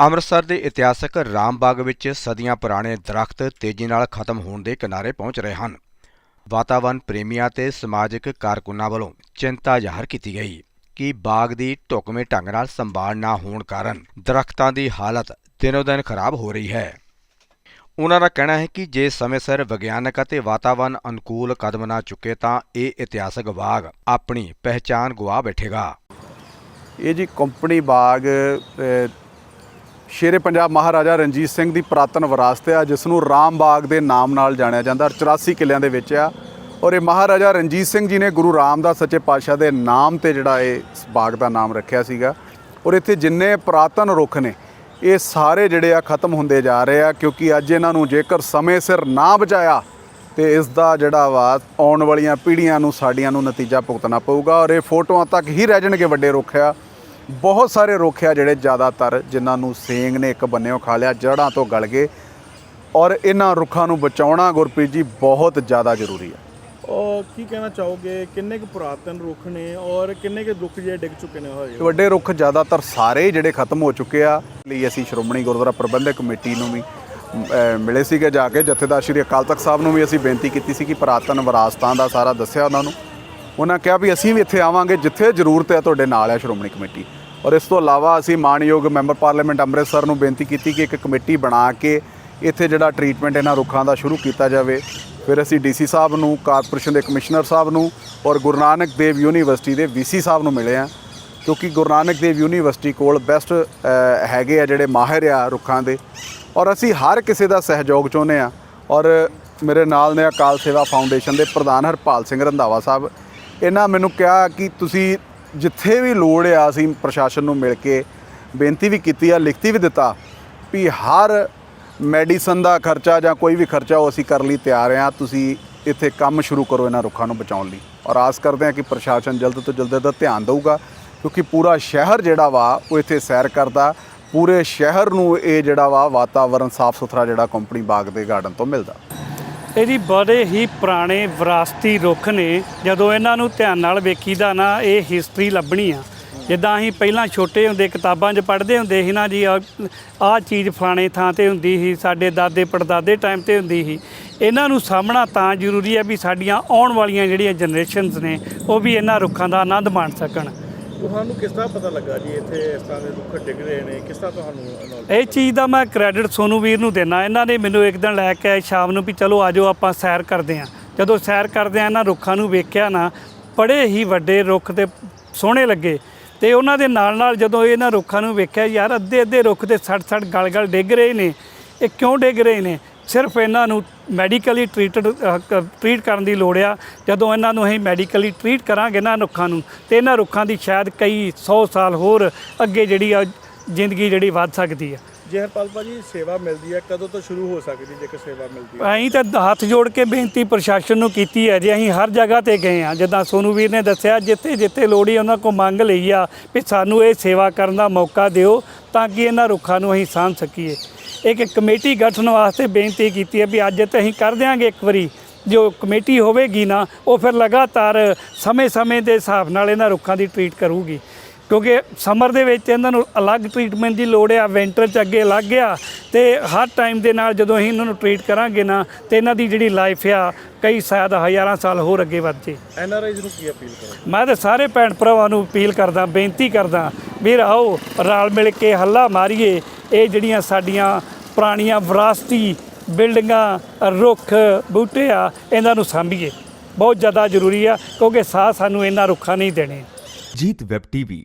ਅੰਮ੍ਰਿਤਸਰ ਦੇ ਇਤਿਹਾਸਕ ਰਾਮਬਾਗ ਵਿੱਚ ਸਦੀਆਂ ਪੁਰਾਣੇ ਦਰਖਤ ਤੇਜ਼ੀ ਨਾਲ ਖਤਮ ਹੋਣ ਦੇ ਕਿਨਾਰੇ ਪਹੁੰਚ ਰਹੇ ਹਨ। ਵਾਤਾਵਰਣ ਪ੍ਰੇਮੀਆਂ ਤੇ ਸਮਾਜਿਕ ਕਾਰਕੁਨਾਂ ਵੱਲੋਂ ਚਿੰਤਾ ਜ਼ਾਹਰ ਕੀਤੀ ਗਈ ਕਿ ਬਾਗ ਦੀ ਢੁਕਵੇਂ ਢੰਗ ਨਾਲ ਸੰਭਾਲ ਨਾ ਹੋਣ ਕਾਰਨ ਦਰਖਤਾਂ ਦੀ ਹਾਲਤ ਦਿਨੋ-ਦਿਨ ਖਰਾਬ ਹੋ ਰਹੀ ਹੈ। ਉਹਨਾਂ ਦਾ ਕਹਿਣਾ ਹੈ ਕਿ ਜੇ ਸਮੇਂ ਸਿਰ ਵਿਗਿਆਨਕ ਅਤੇ ਵਾਤਾਵਰਣ ਅਨੁਕੂਲ ਕਦਮ ਨਾ ਚੁੱਕੇ ਤਾਂ ਇਹ ਇਤਿਹਾਸਕ ਬਾਗ ਆਪਣੀ ਪਹਿਚਾਣ ਗਵਾ ਬੈਠੇਗਾ। ਇਹ ਜੀ ਕੰਪਨੀ ਬਾਗ ਸ਼ੇਰੇ ਪੰਜਾਬ ਮਹਾਰਾਜਾ ਰਣਜੀਤ ਸਿੰਘ ਦੀ ਪੁਰਾਤਨ ਵਿਰਾਸਤ ਆ ਜਿਸ ਨੂੰ ਰਾਮ ਬਾਗ ਦੇ ਨਾਮ ਨਾਲ ਜਾਣਿਆ ਜਾਂਦਾ ਔਰ 84 ਕਿਲਿਆਂ ਦੇ ਵਿੱਚ ਆ। ਔਰ ਇਹ ਮਹਾਰਾਜਾ ਰਣਜੀਤ ਸਿੰਘ ਜੀ ਨੇ ਗੁਰੂ ਰਾਮਦਾਸ ਸੱਚੇ ਪਾਤਸ਼ਾਹ ਦੇ ਨਾਮ ਤੇ ਜਿਹੜਾ ਇਹ ਬਾਗ ਦਾ ਨਾਮ ਰੱਖਿਆ ਸੀਗਾ। ਔਰ ਇੱਥੇ ਜਿੰਨੇ ਪੁਰਾਤਨ ਰੁੱਖ ਨੇ, ਇਹ ਸਾਰੇ ਜਿਹੜੇ ਆ ਖਤਮ ਹੁੰਦੇ ਜਾ ਰਹੇ ਆ ਕਿਉਂਕਿ ਅੱਜ ਇਹਨਾਂ ਨੂੰ ਜੇਕਰ ਸਮੇਂ ਸਿਰ ਨਾ ਬਚਾਇਆ, ਤੇ ਇਸ ਦਾ ਜਿਹੜਾ ਵਾ ਆਉਣ ਵਾਲੀਆਂ ਪੀੜ੍ਹੀਆਂ ਨੂੰ, ਸਾਡੀਆਂ ਨੂੰ ਨਤੀਜਾ ਭੁਗਤਣਾ ਪਊਗਾ। ਔਰ ਇਹ ਫੋਟੋਆਂ ਤੱਕ ਹੀ ਰਹਿ ਜਾਣਗੇ ਵੱਡੇ ਰੁੱਖ ਆ। ਬਹੁਤ ਸਾਰੇ ਰੁੱਖ ਆ ਜਿਹੜੇ ਜ਼ਿਆਦਾਤਰ ਜਿਨ੍ਹਾਂ ਨੂੰ ਸੇਂਗ ਨੇ ਇੱਕ ਬੰਨਿਓ ਖਾ ਲਿਆ ਜੜ੍ਹਾਂ ਤੋਂ ਗਲ ਗਏ। ਔਰ ਇਹਨਾਂ ਰੁੱਖਾਂ ਨੂੰ ਬਚਾਉਣਾ ਗੁਰਪ੍ਰੀਤ ਜੀ ਬਹੁਤ ਜ਼ਿਆਦਾ ਜ਼ਰੂਰੀ ਆ। ਔਰ ਕੀ ਕਹਿਣਾ ਚਾਹੋਗੇ? ਕਿੰਨੇ ਕੁ ਪੁਰਾਤਨ ਰੁੱਖ ਨੇ ਔਰ ਕਿੰਨੇ ਕੁ ਰੁੱਖ ਜਿਹੜੇ ਡਿੱਗ ਚੁੱਕੇ ਨੇ ਹੋਏ। ਵੱਡੇ ਰੁੱਖ ਜ਼ਿਆਦਾਤਰ ਸਾਰੇ ਜਿਹੜੇ ਖਤਮ ਹੋ ਚੁੱਕੇ ਆ ਲਈ ਅਸੀਂ ਸ਼੍ਰੋਮਣੀ ਗੁਰਦੁਆਰਾ ਪ੍ਰਬੰਧਕ ਕਮੇਟੀ ਨੂੰ ਵੀ ਮਿਲੇ ਸੀਗੇ ਜਾ ਕੇ। ਜਥੇਦਾਰ ਸ਼੍ਰੀ ਅਕਾਲ ਤਖਤ ਸਾਹਿਬ ਨੂੰ ਵੀ ਅਸੀਂ ਬੇਨਤੀ ਕੀਤੀ ਸੀ ਕਿ ਪੁਰਾਤਨ ਵਿਰਾਸਤਾਂ ਦਾ ਸਾਰਾ ਦੱਸਿਆ ਉਹਨਾਂ ਨੂੰ। ਉਹਨਾਂ ਕਿਹਾ ਵੀ ਅਸੀਂ ਵੀ ਇੱਥੇ ਆਵਾਂਗੇ ਜਿੱਥੇ ਜ਼ਰੂਰਤ ਹੈ ਤੁਹਾਡੇ ਨਾਲ ਹੈ ਸ਼੍ਰੋਮਣੀ ਕਮੇਟੀ। ਔਰ ਇਸ ਤੋਂ ਇਲਾਵਾ ਅਸੀਂ ਮਾਨਯੋਗ ਮੈਂਬਰ ਪਾਰਲੀਮੈਂਟ ਅੰਮ੍ਰਿਤਸਰ ਨੂੰ ਬੇਨਤੀ ਕੀਤੀ ਕਿ ਇੱਕ ਕਮੇਟੀ ਬਣਾ ਕੇ ਇੱਥੇ ਜਿਹੜਾ ਟ੍ਰੀਟਮੈਂਟ ਇਹਨਾਂ ਰੁੱਖਾਂ ਦਾ ਸ਼ੁਰੂ ਕੀਤਾ ਜਾਵੇ। ਫਿਰ ਅਸੀਂ ਡੀਸੀ ਸਾਹਿਬ ਨੂੰ, ਕਾਰਪੋਰੇਸ਼ਨ ਦੇ ਕਮਿਸ਼ਨਰ ਸਾਹਿਬ ਨੂੰ ਔਰ ਗੁਰੂ ਨਾਨਕ ਦੇਵ ਯੂਨੀਵਰਸਿਟੀ ਦੇ ਵੀਸੀ ਸਾਹਿਬ ਨੂੰ ਮਿਲੇ ਆ ਕਿਉਂਕਿ ਗੁਰੂ ਨਾਨਕ ਦੇਵ ਯੂਨੀਵਰਸਿਟੀ ਕੋਲ ਬੈਸਟ ਹੈਗੇ ਆ ਜਿਹੜੇ ਮਾਹਿਰ ਆ ਰੁੱਖਾਂ ਦੇ। ਔਰ ਅਸੀਂ ਹਰ ਕਿਸੇ ਦਾ ਸਹਿਯੋਗ ਚਾਹੁੰਦੇ ਆ ਔਰ ਮੇਰੇ ਨਾਲ ਨੇ ਅਕਾਲ ਸੇਵਾ ਫਾਊਂਡੇਸ਼ਨ ਦੇ ਪ੍ਰਧਾਨ ਹਰਪਾਲ ਸਿੰਘ ਰੰਧਾਵਾ ਸਾਹਿਬ। ਇਹਨਾਂ ਮੈਨੂੰ ਕਿਹਾ ਕਿ ਤੁਸੀਂ ਜਿੱਥੇ ਵੀ ਲੋੜ ਆ, ਅਸੀਂ ਪ੍ਰਸ਼ਾਸਨ ਨੂੰ ਮਿਲ ਕੇ ਬੇਨਤੀ ਵੀ ਕੀਤੀ ਆ, ਲਿਖਤੀ ਵੀ ਦਿੱਤਾ ਵੀ ਹਰ ਮੈਡੀਸਨ ਦਾ ਖਰਚਾ ਜਾਂ ਕੋਈ ਵੀ ਖਰਚਾ ਉਹ ਅਸੀਂ ਕਰਨ ਲਈ ਤਿਆਰ ਆ। ਤੁਸੀਂ ਇੱਥੇ ਕੰਮ ਸ਼ੁਰੂ ਕਰੋ ਇਹਨਾਂ ਰੁੱਖਾਂ ਨੂੰ ਬਚਾਉਣ ਲਈ ਔਰ ਆਸ ਕਰਦੇ ਹਾਂ ਕਿ ਪ੍ਰਸ਼ਾਸਨ ਜਲਦ ਤੋਂ ਜਲਦ ਇਹਦਾ ਧਿਆਨ ਦੇਊਗਾ, ਕਿਉਂਕਿ ਪੂਰਾ ਸ਼ਹਿਰ ਜਿਹੜਾ ਵਾ, ਉਹ ਇੱਥੇ ਸੈਰ ਕਰਦਾ। ਪੂਰੇ ਸ਼ਹਿਰ ਨੂੰ ਇਹ ਜਿਹੜਾ ਵਾ ਵਾਤਾਵਰਣ ਸਾਫ਼ ਸੁਥਰਾ ਜਿਹੜਾ ਕੰਪਨੀ ਬਾਗ ਦੇ ਗਾਰਡਨ ਤੋਂ ਮਿਲਦਾ। ਇਹਦੀ ਬੜੇ ਹੀ ਪੁਰਾਣੇ ਵਿਰਾਸਤੀ ਰੁੱਖ ਨੇ। ਜਦੋਂ ਇਹਨਾਂ ਨੂੰ ਧਿਆਨ ਨਾਲ ਵੇਖੀਦਾ ਨਾ, ਇਹ ਹਿਸਟਰੀ ਲੱਭਣੀ ਆ। ਜਿੱਦਾਂ ਅਸੀਂ ਪਹਿਲਾਂ ਛੋਟੇ ਹੁੰਦੇ ਕਿਤਾਬਾਂ 'ਚ ਪੜ੍ਹਦੇ ਹੁੰਦੇ ਸੀ ਨਾ ਜੀ, ਆਹ ਚੀਜ਼ ਫਲਾਣੇ ਥਾਂ ਤੇ ਹੁੰਦੀ ਸੀ, ਸਾਡੇ ਦਾਦੇ ਪੜਦਾਦੇ ਟਾਈਮ ਤੇ ਹੁੰਦੀ ਸੀ। ਇਹਨਾਂ ਨੂੰ ਸਾਹਮਣਾ ਤਾਂ ਜ਼ਰੂਰੀ ਹੈ ਵੀ ਸਾਡੀਆਂ ਆਉਣ ਵਾਲੀਆਂ ਜਿਹੜੀਆਂ ਜਨਰੇਸ਼ਨਸ ਨੇ, ਉਹ ਵੀ ਇਹਨਾਂ ਰੁੱਖਾਂ ਦਾ ਆਨੰਦ ਮਾਣ ਸਕਣ। ਤੁਹਾਨੂੰ ਕਿਸ ਤਰ੍ਹਾਂ ਪਤਾ ਲੱਗਾ ਜੀ ਇੱਥੇ ਇਸ ਤਰ੍ਹਾਂ ਦੇ ਰੁੱਖ ਡਿੱਗ ਰਹੇ ਨੇ? ਕਿਸ ਤਰ੍ਹਾਂ ਤੁਹਾਨੂੰ ਇਹ ਚੀਜ਼ ਦਾ ਮੈਂ ਕ੍ਰੈਡਿਟ ਸੋਨੂ ਵੀਰ ਨੂੰ ਦੇਣਾ ਇਹਨਾਂ ਨੇ ਮੈਨੂੰ ਇੱਕ ਦਿਨ ਲੈ ਕੇ ਆਏ ਸ਼ਾਮ ਨੂੰ ਵੀ ਚਲੋ ਆਜੋ ਆਪਾਂ ਸੈਰ ਕਰਦੇ ਆਂ। ਜਦੋਂ ਸੈਰ ਕਰਦੇ ਆਂ, ਇਹਨਾਂ ਰੁੱਖਾਂ ਨੂੰ ਵੇਖਿਆ ਨਾ, ਬੜੇ ਹੀ ਵੱਡੇ ਰੁੱਖ ਤੇ ਸੋਹਣੇ ਲੱਗੇ। ਤੇ ਉਹਨਾਂ ਦੇ ਨਾਲ ਨਾਲ ਜਦੋਂ ਇਹਨਾਂ ਰੁੱਖਾਂ ਨੂੰ ਵੇਖਿਆ, ਯਾਰ ਅੱਧੇ ਅੱਧੇ ਰੁੱਖ ਤੇ ਸੜ ਸੜ ਗਲ ਗਲ ਡਿੱਗ ਰਹੇ ਨੇ। ਇਹ ਕਿਉਂ ਡਿੱਗ ਰਹੇ ਨੇ? ਸਿਰਫ ਇਹਨਾਂ ਨੂੰ ਮੈਡੀਕਲੀ ਟ੍ਰੀਟਡ ਟ੍ਰੀਟ ਕਰਨ ਦੀ ਲੋੜ ਆ। ਜਦੋਂ ਇਹਨਾਂ ਨੂੰ ਅਸੀਂ ਮੈਡੀਕਲੀ ਟ੍ਰੀਟ ਕਰਾਂਗੇ ਨਾ ਰੁੱਖਾਂ ਨੂੰ ਤੇ ਇਹਨਾਂ ਰੁੱਖਾਂ ਦੀ ਸ਼ਾਇਦ ਕਈ 100 ਸਾਲ ਹੋਰ ਅੱਗੇ ਜਿਹੜੀ ਆ ਜ਼ਿੰਦਗੀ ਜਿਹੜੀ ਵੱਧ ਸਕਦੀ ਆ। ਜੇ ਹਰਪਾਲ ਭਾਜੀ ਸੇਵਾ ਮਿਲਦੀ ਹੈ ਕਦੋਂ ਤੋਂ ਸ਼ੁਰੂ ਹੋ ਸਕਦੀ ਜੇਕਰ ਸੇਵਾ ਮਿਲਦੀ ਹੈ ਅਸੀਂ ਤਾਂ ਹੱਥ ਜੋੜ ਕੇ ਬੇਨਤੀ ਪ੍ਰਸ਼ਾਸਨ ਨੂੰ ਕੀਤੀ ਹੈ ਜੀ ਅਸੀਂ ਹਰ ਜਗ੍ਹਾ ਤੇ ਗਏ ਆ ਜਿੱਦਾਂ ਸੋਨੂ ਵੀਰ ਨੇ ਦੱਸਿਆ ਜਿੱਥੇ ਜਿੱਥੇ ਲੋੜੀ ਉਹਨਾਂ ਕੋ ਮੰਗ ਲਈ ਆ ਵੀ ਸਾਨੂੰ ਇਹ ਸੇਵਾ ਕਰਨ ਦਾ ਮੌਕਾ ਦਿਓ ਤਾਂ ਕਿ ਇਹਨਾਂ ਰੁੱਖਾਂ ਨੂੰ ਅਸੀਂ ਸਾਂਭ ਸਕੀਏ। ਇੱਕ ਕਮੇਟੀ ਗਠਨ ਵਾਸਤੇ ਬੇਨਤੀ ਕੀਤੀ ਹੈ ਵੀ ਅੱਜ ਤਾਂ ਅਸੀਂ ਕਰ ਦਿਆਂਗੇ ਇੱਕ ਵਾਰੀ। ਜੋ ਕਮੇਟੀ ਹੋਵੇਗੀ ਨਾ, ਉਹ ਫਿਰ ਲਗਾਤਾਰ ਸਮੇਂ-ਸਮੇਂ ਦੇ ਹਿਸਾਬ ਨਾਲ ਇਹਨਾਂ ਰੁੱਖਾਂ ਦੀ ਟ੍ਰੀਟ ਕਰੂਗੀ। ਕਿਉਂਕਿ ਸਮਰ ਦੇ ਵਿੱਚ ਇਹਨਾਂ ਨੂੰ ਅਲੱਗ ਟ੍ਰੀਟਮੈਂਟ ਦੀ ਲੋੜ ਆ ਵਿੰਟਰ ਚ ਅੱਗੇ ਲੱਗ ਗਿਆ ਤੇ ਹਰ ਟਾਈਮ ਦੇ ਨਾਲ ਜਦੋਂ ਅਸੀਂ ਇਹਨਾਂ ਨੂੰ ਟ੍ਰੀਟ ਕਰਾਂਗੇ ਨਾ ਤੇ ਇਹਨਾਂ ਦੀ ਜਿਹੜੀ ਲਾਈਫ ਆ ਕਈ ਸ਼ਾਇਦ ਹਜ਼ਾਰਾਂ ਸਾਲ ਹੋਰ ਅੱਗੇ ਵੱਧ ਜੇ। ਐਨ ਆਰ ਆਈਜ਼ ਨੂੰ ਕੀ ਅਪੀਲ ਕਰੋ ਮੈਂ ਤਾਂ ਸਾਰੇ ਭੈਣ ਭਰਾਵਾਂ ਨੂੰ ਅਪੀਲ ਕਰਦਾ ਬੇਨਤੀ ਕਰਦਾ ਵੀਰ ਆਓ ਰਲ ਮਿਲ ਕੇ ਹੱਲਾ ਮਾਰੀਏ ਇਹ ਜਿਹੜੀਆਂ ਸਾਡੀਆਂ ਪੁਰਾਣੀਆਂ ਵਿਰਾਸਤੀ ਬਿਲਡਿੰਗਾਂ ਰੁੱਖ ਬੂਟੇ ਆ ਇਹਨਾਂ ਨੂੰ ਸਾਂਭੀਏ। ਬਹੁਤ ਜ਼ਿਆਦਾ ਜ਼ਰੂਰੀ ਆ ਕਿਉਂਕਿ ਸਾਹ ਸਾਨੂੰ ਇਹਨਾਂ ਰੁੱਖਾਂ ਨਹੀਂ ਦੇਣੇ ਜੀਤ ਵੈਬ ਟੀਵੀ